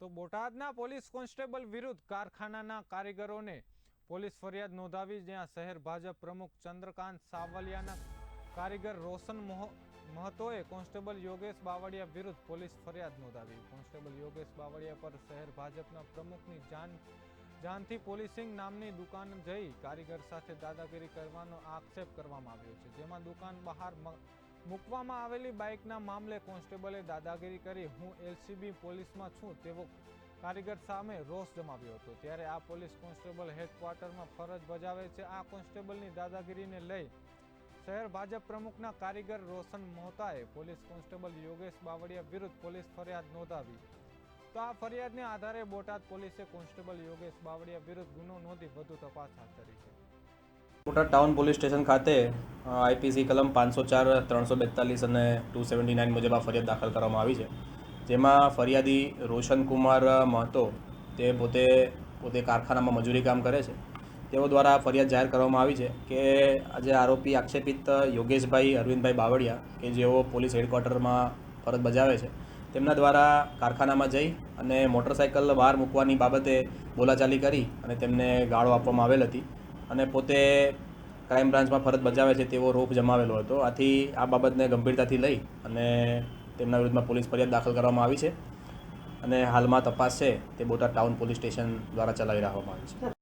તો બોટાદના police constable વિરુદ્ધ કારખાનાના કારીગરોને પોલીસ ફરિયાદ નોંધાવી, જ્યાં શહેર ભાજપ પ્રમુખ ચંદ્રકાંત સાવલિયાના કારીગર રોશન મોહ- મહતોએ કોન્સ્ટેબલ યોગેશ બાવળિયા વિરુદ્ધ પોલીસ ફરિયાદ નોંધાવી. કોન્સ્ટેબલ યોગેશ બાવળિયા પર શહેર ભાજપના પ્રમુખની જાન, જાનથી પોલીસિંગ નામની દુકાન જઈ કારીગર સાથે દાદાગીરી કરવાનો આક્ષેપ કરવામાં આવ્યો છે, જેમાં દુકાન બહાર મૂકવામાં આવેલી બાઇકના મામલે કોન્સ્ટેબલે દાદાગીરી કરી, હું એલસીબી પોલીસમાં છું તેવો કારીગર સામે રોષ જમાવ્યો હતો. ત્યારે આ પોલીસ કોન્સ્ટેબલ હેડક્વાર્ટરમાં ફરજ બજાવે છે. આ કોન્સ્ટેબલની દાદાગીરીને લઈ શહેર ભાજપ પ્રમુખના કારીગર રોશન મોહતાએ પોલીસ કોન્સ્ટેબલ યોગેશ બાવળિયા વિરુદ્ધ પોલીસ ફરિયાદ નોંધાવી. તો આ ફરિયાદને આધારે બોટાદ પોલીસે કોન્સ્ટેબલ યોગેશ બાવળિયા વિરુદ્ધ ગુનો નોંધી વધુ તપાસ હાથ ધરી છે. બોટાદ ટાઉન પોલીસ સ્ટેશન ખાતે આઈપીસી કલમ પાંચસો ચાર, ત્રણસો બેતાલીસ અને ટુ સેવન્ટી નાઇન મુજબ આ ફરિયાદ દાખલ કરવામાં આવી છે. જેમાં ફરિયાદી રોશન કુમાર મહતો, તે પોતે પોતે કારખાનામાં મજૂરી કામ કરે છે. તેઓ દ્વારા ફરિયાદ જાહેર કરવામાં આવી છે કે આજે આરોપી આક્ષેપિત યોગેશભાઈ અરવિંદભાઈ બાવળિયા કે જેઓ પોલીસ હેડક્વાર્ટરમાં ફરજ બજાવે છે, તેમના દ્વારા કારખાનામાં જઈ અને મોટરસાઇકલ બહાર મૂકવાની બાબતે બોલાચાલી કરી અને તેમને ગાળો આપવામાં આવેલ હતી. અને પોતે ક્રાઇમ બ્રાન્ચમાં ફરજ બજાવે છે તેવો રોપ જમાવેલો હતો. આથી આ બાબતને ગંભીરતાથી લઈ અને તેમના વિરુદ્ધમાં પોલીસ ફરિયાદ દાખલ કરવામાં આવી છે અને હાલમાં તપાસ છે તે બોટાદ ટાઉન પોલીસ સ્ટેશન દ્વારા ચલાવી રાખવામાં આવી છે.